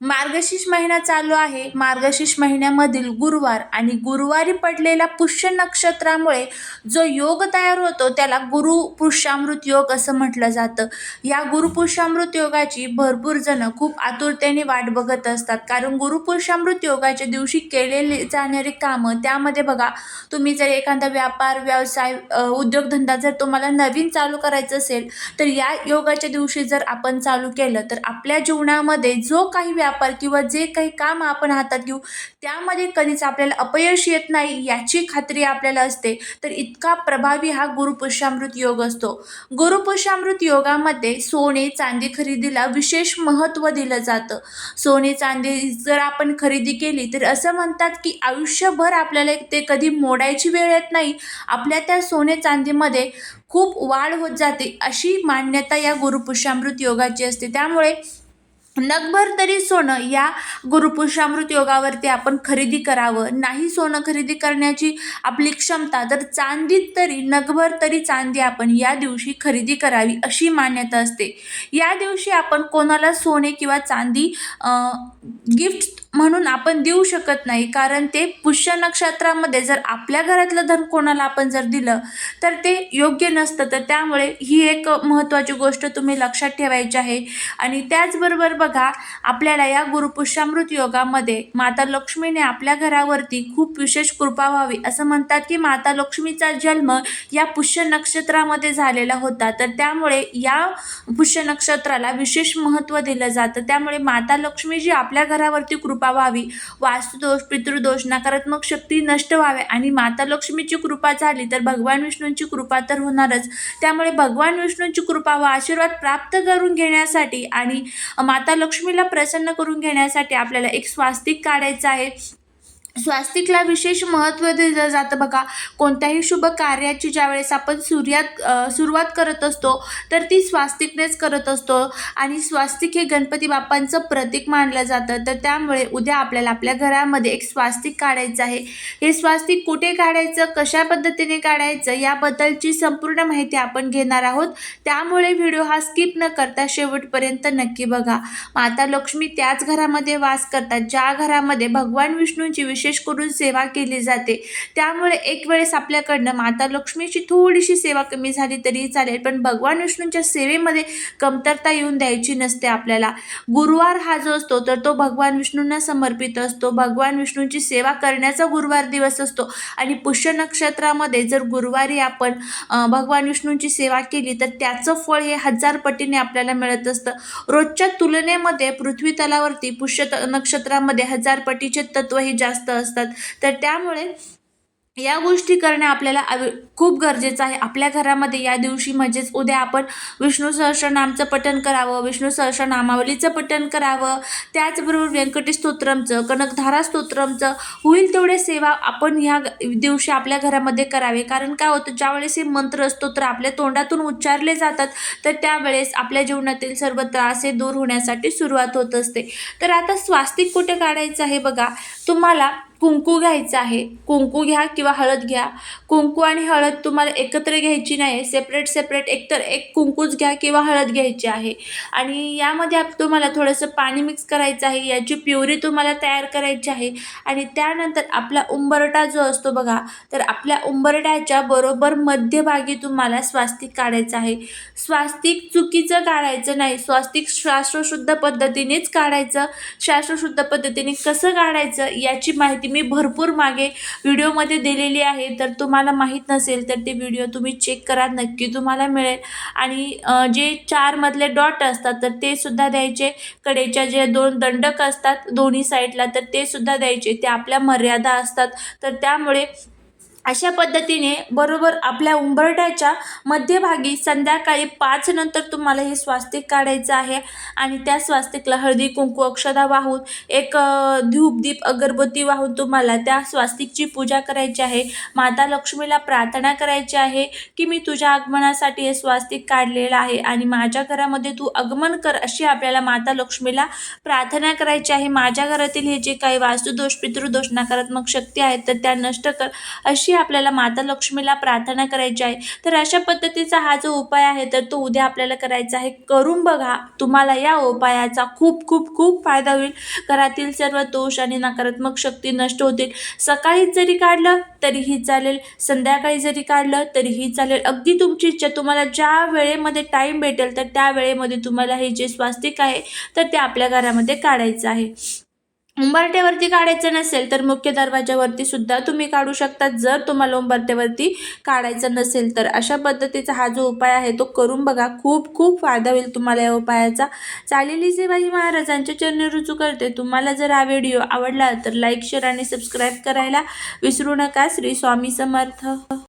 मार्गशीर्ष महिना चालू आहे. मार्गशीर्ष महिन्यामधील गुरुवार आणि गुरुवारी पडलेल्या पुष्य नक्षत्रामुळे जो योग तयार होतो त्याला गुरु पुष्यामृत योग असं म्हटलं जातं. या गुरुपुरुषामृत योगाची भरपूर जण खूप आतुरतेने वाट बघत असतात. कारण गुरुपुरुषामृत योगाच्या दिवशी केलेली जाणारी कामं त्यामध्ये बघा तुम्ही जर एखादा व्यापार व्यवसाय उद्योगधंदा जर तुम्हाला नवीन चालू करायचं असेल तर या योगाच्या दिवशी जर आपण चालू केलं तर आपल्या जीवनामध्ये जो काही व्यापार किंवा जे काही काम आपण हातात घेऊ त्यामध्ये कधीच आपल्याला अपयश येत नाही याची खात्री आपल्याला असते. तर इतका प्रभावी हा गुरुपुष्यामृत योग असतो. गुरुपुष्यामृत योगामध्ये सोने चांदी खरेदीला विशेष महत्त्व दिलं जातं. सोने चांदी जर आपण खरेदी केली तर असं म्हणतात की आयुष्यभर आपल्याला ते कधी मोडायची वेळ येत नाही. आपल्या त्या सोने चांदीमध्ये खूप वाढ होत जाते अशी मान्यता या गुरुपुष्यामृत योगाची असते. त्यामुळे नगभर तरी सोनं या गुरुपुरुषामृत योगावरती आपण खरेदी करावं. नाही सोनं खरेदी करण्याची आपली क्षमता तर चांदीत तरी नगभर तरी चांदी आपण या दिवशी खरेदी करावी अशी मान्यता असते. या दिवशी आपण कोणाला सोने किंवा चांदी गिफ्ट म्हणून आपण देऊ शकत नाही कारण ते पुष्य नक्षत्रामध्ये जर आपल्या घरातलं धन कोणाला आपण जर दिलं तर ते योग्य नसतं. तर त्यामुळे ही एक महत्त्वाची गोष्ट तुम्ही लक्षात ठेवायची आहे. आणि त्याचबरोबर बघा आपल्याला या गुरुपुष्यामृत योगामध्ये माता लक्ष्मीने आपल्या घरावरती खूप विशेष कृपा व्हावी असं म्हणतात की माता लक्ष्मीचा जन्म या पुष्य नक्षत्रामध्ये झालेला होता. तर त्यामुळे या पुष्य नक्षत्राला विशेष महत्त्व दिलं जातं. त्यामुळे माता लक्ष्मी जी आपल्या घरावरती कृपा व्हावी वास्तुदोष पितृदोष नकारात्मक शक्ती नष्ट व्हावे आणि माता लक्ष्मीची कृपा झाली तर भगवान विष्णूंची कृपा तर होणारच. त्यामुळे भगवान विष्णूंची कृपा व आशीर्वाद प्राप्त करून घेण्यासाठी आणि माता लक्ष्मीला प्रसन्न करून घेण्यासाठी आपल्याला एक स्वास्तिक काढायचं आहे. स्वास्तिकला विशेष महत्त्व दिलं जातं बघा. कोणत्याही शुभ कार्याची ज्यावेळेस आपण सूर्यात सुरुवात करत असतो तर ती स्वास्तिकनेच करत असतो. आणि स्वास्तिक हे गणपती बाप्पांचं प्रतीक मानलं जातं. तर त्यामुळे उद्या आपल्याला आपल्या घरामध्ये एक स्वास्तिक काढायचं आहे. हे स्वास्तिक कुठे काढायचं कशा पद्धतीने काढायचं याबद्दलची संपूर्ण माहिती आपण घेणार आहोत. त्यामुळे व्हिडिओ हा स्किप न करता शेवटपर्यंत नक्की बघा. माता लक्ष्मी त्याच घरामध्ये वास करतात. ज्या घरामध्ये भगवान विष्णूंची विशेष विशेष करून सेवा केली जाते. त्यामुळे एक वेळेस आपल्याकडनं माता लक्ष्मीची थोडीशी सेवा कमी झाली तरी चालेल पण भगवान विष्णूंच्या सेवेमध्ये कमतरता येऊन द्यायची नसते आपल्याला. गुरुवार हा जो असतो तर तो भगवान विष्णूंना समर्पित असतो. भगवान विष्णूंची सेवा करण्याचा गुरुवार दिवस असतो. आणि पुष्य नक्षत्रामध्ये जर गुरुवारी आपण भगवान विष्णूंची सेवा केली तर त्याचं फळ हे हजार पटीने आपल्याला मिळत असतं. रोजच्या तुलनेमध्ये पृथ्वी तलावरती पुष्य त- नक्षत्रामध्ये हजार पटीचे तत्वही जास्त असतात. तर त्यामुळे या गोष्टी करणं आपल्याला खूप गरजेचं आहे. आपल्या घरामध्ये या दिवशी म्हणजेच उद्या आपण विष्णू सहस्रनामचं पठण करावं विष्णू सहस्रनामावलीचं पठण करावं त्याचबरोबर व्यंकटेश स्तोत्रमचं कनकधारा स्तोत्रमचं होईल तेवढे सेवा आपण ह्या दिवशी आपल्या घरामध्ये करावे. कारण काय होतं ज्यावेळेस हे मंत्र स्तोत्र आपल्या तोंडातून उच्चारले जातात. तर त्यावेळेस आपल्या जीवनातील सर्व त्रास हे दूर होण्यासाठी सुरुवात होत असते. तर आता स्वास्तिक कुठे काढायचं आहे बघा. तुम्हाला कुंकू घ्यायचं आहे. कुंकू घ्या किंवा हळद घ्या. कुंकू आणि हळद तुम्हाला एकत्र घ्यायची नाही सेपरेट सेपरेट एकतर एक कुंकूच घ्या किंवा हळद घ्यायची आहे. आणि यामध्ये आप तुम्हाला थोडंसं पाणी मिक्स करायचं आहे. याची प्युरी तुम्हाला तयार करायची आहे. आणि त्यानंतर आपला उंबरटा जो असतो बघा तर आपल्या उंबरट्याच्या बरोबर मध्यभागी तुम्हाला स्वास्तिक काढायचं आहे. स्वास्तिक चुकीचं काढायचं नाही. स्वास्तिक शास्त्रशुद्ध पद्धतीनेच काढायचं. शास्त्रशुद्ध पद्धतीने कसं काढायचं याची माहिती मी भरपूर मागे व्हिडिओमध्ये दिलेली आहे. तर तुम्हाला माहीत नसेल तर ते व्हिडिओ तुम्ही चेक करा नक्की तुम्हाला मिळेल. आणि जे चारमधले डॉट असतात तर ते सुद्धा द्यायचे. कडेच्या जे दोन दंडक असतात दोन्ही साईडला तर ते सुद्धा द्यायचे. ते आपल्या मर्यादा असतात. तर त्यामुळे अशा पद्धतीने बरोबर आपल्या उंबरठ्याच्या मध्यभागी संध्याकाळी पाच नंतर तुम्हाला हे स्वास्तिक काढायचं आहे. आणि त्या स्वास्तिकला हळदी कुंकू अक्षदा वाहून एक धूप दीप अगरबत्ती वाहून तुम्हाला त्या स्वास्तिकची पूजा करायची आहे. माता लक्ष्मीला प्रार्थना करायची आहे की मी तुझ्या आगमनासाठी हे स्वास्तिक काढलेलं आहे आणि माझ्या घरामध्ये तू आगमन कर अशी आपल्याला माता लक्ष्मीला प्रार्थना करायची आहे. माझ्या घरातील हे जे काही वास्तुदोष पितृदोष नकारात्मक शक्ती आहेत तर त्या नष्ट कर अशी आपल्याला माता लक्ष्मीला प्रार्थना करायची आहे तर अशा पद्धतीचा हा जो उपाय आहे तर तो उद्या आपल्याला करायचा आहे. करून बघा तुम्हाला या उपायाचा खूप खूप खूप फायदा होईल. घरातील सर्व दोष आणि नकारात्मक शक्ती नष्ट होतील. सकाळीच जरी काढलं तरीही चालेल. संध्याकाळी जरी काढलं तरीही चालेल. अगदी तुमची इच्छा तुम्हाला ज्या वेळेमध्ये टाईम भेटेल तर त्या वेळेमध्ये तुम्हाला हे जे स्वास्तिक आहे तर ते आपल्या घरामध्ये काढायचं आहे. उंबरट्यावरती काढायचं नसेल तर मुख्य दरवाजावरती सुद्धा तुम्ही काढू शकता. जर तुम्हाला उंबरट्यावरती काढायचं नसेल तर अशा पद्धतीचा हा जो उपाय आहे तो करून बघा. खूप खूप फायदा होईल तुम्हाला या उपायाचा. चालेली सेवाई महाराजांच्या चरणी रुजू करते. तुम्हाला जर हा व्हिडिओ आवडला तर लाईक शेअर आणि सबस्क्राईब करायला विसरू नका. श्री स्वामी समर्थ.